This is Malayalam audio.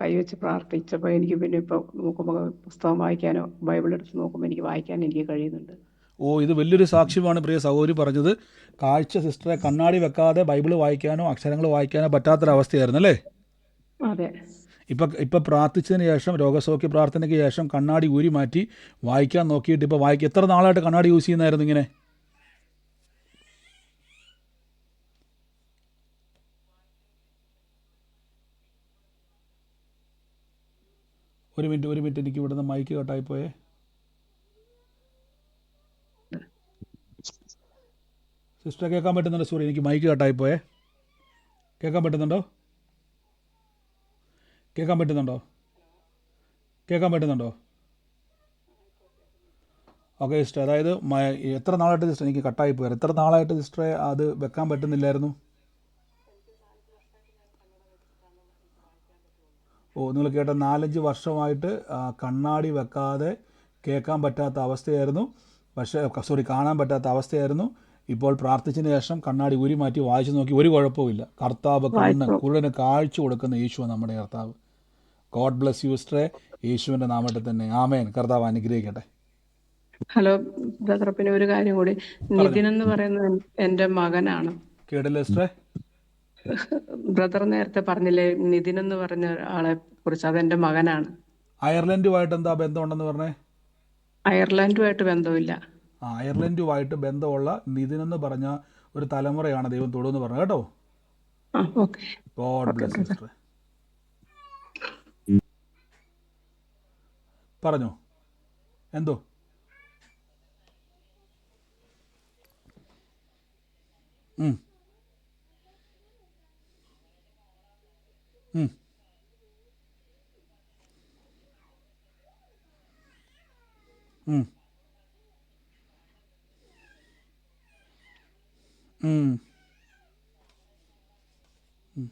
കൈവച്ച് പ്രാർത്ഥിച്ചപ്പോൾ എനിക്ക് പിന്നെ ഇപ്പോൾ നോക്കുമ്പോൾ പുസ്തകം വായിക്കാനോ ബൈബിൾ എടുത്ത് നോക്കുമ്പോൾ എനിക്ക് വായിക്കാൻ എനിക്ക് കഴിയുന്നുണ്ട്. ഓ ഇത് വലിയൊരു സാക്ഷ്യമാണ് പ്രിയ സഹോദരി പറഞ്ഞത്. കാഴ്ച സിസ്റ്ററെ കണ്ണാടി വെക്കാതെ ബൈബിൾ വായിക്കാനോ അക്ഷരങ്ങൾ വായിക്കാനോ പറ്റാത്തൊരവസ്ഥയായിരുന്നു അല്ലേ? അതെ. ഇപ്പം ഇപ്പം പ്രാർത്ഥിച്ചതിന് ശേഷം രോഗസൗഖ്യ പ്രാർത്ഥനയ്ക്ക് ശേഷം കണ്ണാടി ഊരി മാറ്റി വായിക്കാൻ നോക്കിയിട്ട് ഇപ്പോൾ വായിക്കുക എത്ര നാളായിട്ട് കണ്ണാടി യൂസ് ചെയ്യുന്നതായിരുന്നു ഇങ്ങനെ? ഒരു മിനിറ്റ് ഒരു മിനിറ്റ് എനിക്ക് ഇവിടുന്ന് മൈക്ക് കട്ടായി പോയേ സിസ്റ്റർ കേൾക്കാൻ പറ്റുന്നുണ്ടോ? സോറി എനിക്ക് മൈക്ക് കട്ടായി പോയേ കേൾക്കാൻ പറ്റുന്നുണ്ടോ? കേൾക്കാൻ പറ്റുന്നുണ്ടോ? കേൾക്കാൻ പറ്റുന്നുണ്ടോ? ഓക്കെ സിസ്റ്റർ അതായത് എത്ര നാളായിട്ട് സിസ്റ്റർ എനിക്ക് കട്ടായി പോയത് എത്ര നാളായിട്ട് സിസ്റ്ററെ അത് വെക്കാൻ പറ്റുന്നില്ലായിരുന്നു? ഓ നിങ്ങൾ കേട്ട നാലഞ്ച് വർഷമായിട്ട് കണ്ണാടി വെക്കാതെ കേൾക്കാൻ പറ്റാത്ത അവസ്ഥയായിരുന്നു. പക്ഷേ സോറി കാണാൻ പറ്റാത്ത അവസ്ഥയായിരുന്നു. ഇപ്പോൾ പ്രാർത്ഥിച്ചതിന് ശേഷം കണ്ണാടി ഊരി മാറ്റി വായിച്ചു നോക്കി. ഒരു കുഴപ്പമില്ല കർത്താവ് കണ്ണ് കുരുടന് കാഴ്ച കൊടുക്കുന്ന യേശു നമ്മുടെ കർത്താവ്. ഗോഡ് ബ്ലസ് യു സ്ട്രേ യേശുവിന്റെ നാമത്തിൽ തന്നെ. ആമേൻ. കർത്താവ് അനുഗ്രഹിക്കട്ടെ. ഹലോ ബ്രദർ പിന്നെ ഒരു കാര്യം കൂടി. നിതിൻ എന്ന് പറയുന്നത് എന്റെ മകനാണ്. കേടല്ലേ ബ്രദർ നേരത്തെ പറഞ്ഞില്ലേ നിതിൻ എന്ന് പറഞ്ഞ ആളെ കുറിച്ച് അതെന്റെ മകനാണ്. അയർലൻഡുമായിട്ട് എന്താ ബന്ധമുണ്ടെന്ന് പറഞ്ഞേ? അയർലൻഡുമായിട്ട് ബന്ധമില്ല. ആ അയർലൻഡുമായിട്ട് ബന്ധമുള്ള നിതിൻ എന്ന് പറഞ്ഞ ഒരു തലമുറയാണ് ദൈവം തൊടുന്ന് പറഞ്ഞു കേട്ടോ? ഗോഡ് ബ്ലസ് സിസ്റ്റർ പറഞ്ഞോ. എന്തോ? ഉം. ഉം. ഉം. ഉം. ഉം.